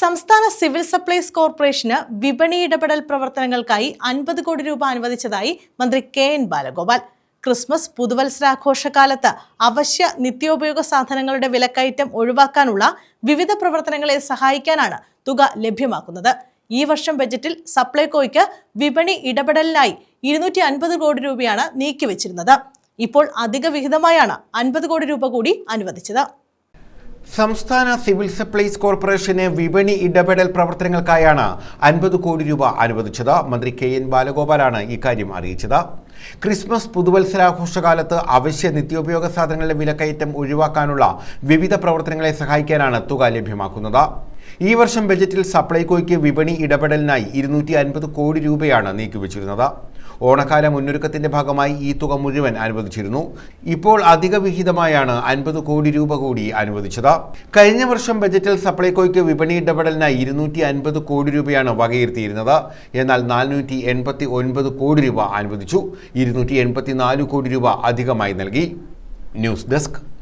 സംസ്ഥാന civil supplies corporation വിപണി ഇടപെടൽ പ്രവർത്തനങ്ങൾക്കായി അൻപത് കോടി രൂപ അനുവദിച്ചതായി മന്ത്രി കെ എൻ ബാലഗോപാൽ. ക്രിസ്മസ് പുതുവത്സരാഘോഷകാലത്ത് അവശ്യ നിത്യോപയോഗ സാധനങ്ങളുടെ വിലക്കയറ്റം ഒഴിവാക്കാനുള്ള വിവിധ പ്രവർത്തനങ്ങളെ സഹായിക്കാനാണ് തുക ലഭ്യമാക്കുന്നത്. ഈ വർഷം ബജറ്റിൽ സപ്ലൈകോയ്ക്ക് വിപണി ഇടപെടലിനായി ഇരുന്നൂറ്റി അൻപത് കോടി രൂപയാണ് നീക്കിവച്ചിരുന്നത്. ഇപ്പോൾ അധിക വിഹിതമായാണ് അൻപത് കോടി രൂപ കൂടി അനുവദിച്ചത്. സംസ്ഥാന സിവിൽ സപ്ലൈസ് കോർപ്പറേഷന് വിപണി ഇടപെടൽ പ്രവർത്തനങ്ങൾക്കായാണ് അൻപത് കോടി രൂപ അനുവദിച്ചത്. മന്ത്രി കെ എൻ ബാലഗോപാലാണ് ഇക്കാര്യം അറിയിച്ചത്. ക്രിസ്മസ് പുതുവത്സരാഘോഷകാലത്ത് അവശ്യ നിത്യോപയോഗ സാധനങ്ങളുടെ വിലക്കയറ്റം ഒഴിവാക്കാനുള്ള വിവിധ പ്രവർത്തനങ്ങളെ സഹായിക്കാനാണ് തുക ലഭ്യമാക്കുന്നത്. ഈ വർഷം ബജറ്റിൽ സപ്ലൈകോയ്ക്ക് വിപണി ഇടപെടലിനായി ഇരുന്നൂറ്റി കോടി രൂപയാണ് നീക്കിവച്ചിരുന്നത്. ഓണക്കാല മുന്നൊരുക്കത്തിന്റെ ഭാഗമായി ഈ തുക മുഴുവൻ അനുവദിച്ചിരുന്നു. ഇപ്പോൾ അധിക വിഹിതമായാണ് അൻപത് കോടി രൂപ കൂടി അനുവദിച്ചത്. കഴിഞ്ഞ വർഷം ബജറ്റിൽ സപ്ലൈകോയ്ക്ക് വിപണി ഇടപെടലിനായി ഇരുന്നൂറ്റി അൻപത് കോടി രൂപയാണ് വകയിരുത്തിയിരുന്നത്. എന്നാൽ നാനൂറ്റി എൺപത്തി ഒൻപത് കോടി രൂപ അനുവദിച്ചു. ഇരുന്നൂറ്റി എൺപത്തി നാല് കോടി രൂപ അധികമായി നൽകി. News desk.